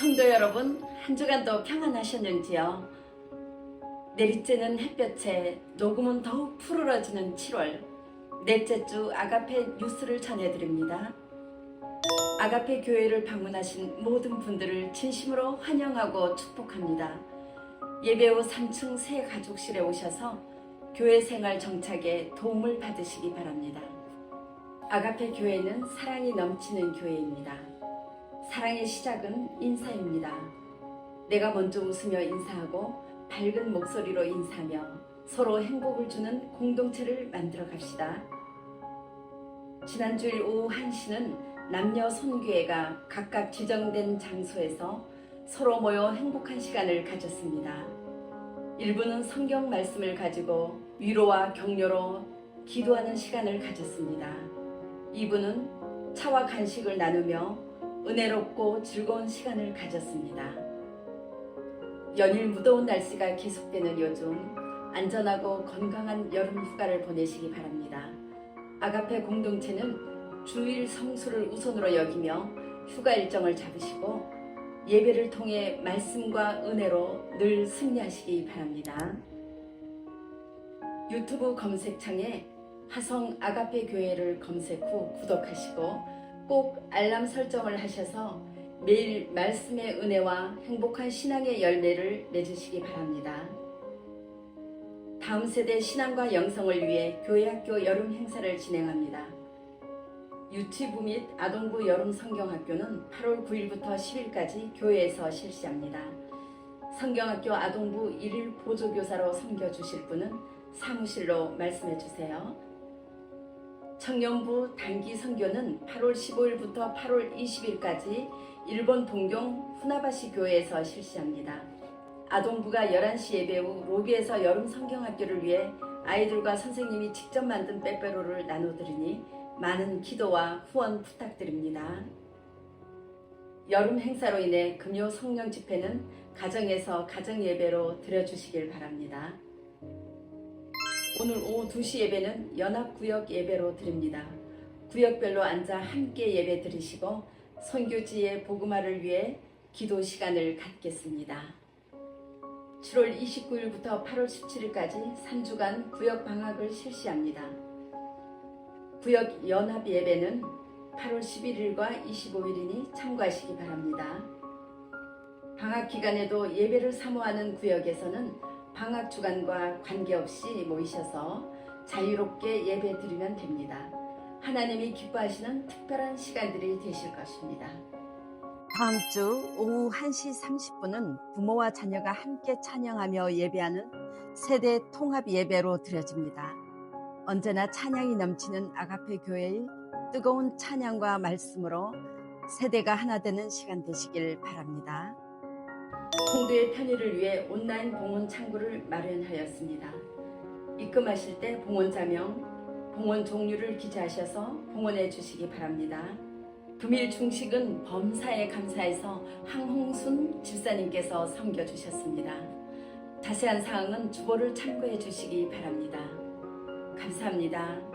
성도 여러분, 한 주간도 평안하셨는지요? 내리쬐는 햇볕에 녹음은 더욱 푸르러지는 7월 넷째 주 아가페 뉴스를 전해드립니다. 아가페 교회를 방문하신 모든 분들을 진심으로 환영하고 축복합니다. 예배 후 3층 새 가족실에 오셔서 교회 생활 정착에 도움을 받으시기 바랍니다. 아가페 교회는 사랑이 넘치는 교회입니다. 사랑의 시작은 인사입니다. 내가 먼저 웃으며 인사하고 밝은 목소리로 인사하며 서로 행복을 주는 공동체를 만들어 갑시다. 지난주일 오후 1시는 남녀 손교회가 각각 지정된 장소에서 서로 모여 행복한 시간을 가졌습니다. 일부는 성경 말씀을 가지고 위로와 격려로 기도하는 시간을 가졌습니다. 이부는 차와 간식을 나누며 은혜롭고 즐거운 시간을 가졌습니다. 연일 무더운 날씨가 계속되는 요즘 안전하고 건강한 여름 휴가를 보내시기 바랍니다. 아가페 공동체는 주일 성수를 우선으로 여기며 휴가 일정을 잡으시고 예배를 통해 말씀과 은혜로 늘 승리하시기 바랍니다. 유튜브 검색창에 화성 아가페 교회를 검색 후 구독하시고 꼭 알람 설정을 하셔서 매일 말씀의 은혜와 행복한 신앙의 열매를 맺으시기 바랍니다. 다음 세대 신앙과 영성을 위해 교회학교 여름 행사를 진행합니다. 유치부 및 아동부 여름 성경학교는 8월 9일부터 10일까지 교회에서 실시합니다. 성경학교 아동부 1일 보조교사로 섬겨주실 분은 사무실로 말씀해 주세요. 청년부 단기 선교는 8월 15일부터 8월 20일까지 일본 동경 후나바시 교회에서 실시합니다. 아동부가 11시 예배 후 로비에서 여름 성경학교를 위해 아이들과 선생님이 직접 만든 빼빼로를 나눠드리니 많은 기도와 후원 부탁드립니다. 여름 행사로 인해 금요 성령 집회는 가정에서 가정 예배로 드려주시길 바랍니다. 오늘 오후 2시 예배는 연합구역 예배로 드립니다. 구역별로 앉아 함께 예배 드리시고 선교지의 복음화를 위해 기도 시간을 갖겠습니다. 7월 29일부터 8월 17일까지 3주간 구역 방학을 실시합니다. 구역 연합 예배는 8월 11일과 25일이니 참고하시기 바랍니다. 방학 기간에도 예배를 사모하는 구역에서는 방학 주간과 관계없이 모이셔서 자유롭게 예배 드리면 됩니다. 하나님이 기뻐하시는 특별한 시간들이 되실 것입니다. 다음 주 오후 1시 30분은 부모와 자녀가 함께 찬양하며 예배하는 세대 통합 예배로 드려집니다. 언제나 찬양이 넘치는 아가페 교회의 뜨거운 찬양과 말씀으로 세대가 하나 되는 시간 되시길 바랍니다. 성도의 편의를 위해 온라인 봉헌 창구를 마련하였습니다. 입금하실 때 봉헌자명, 봉헌 종류를 기재하셔서 봉헌해 주시기 바랍니다. 금일 중식은 범사에 감사해서 항홍순 집사님께서 섬겨주셨습니다. 자세한 사항은 주보를 참고해 주시기 바랍니다. 감사합니다.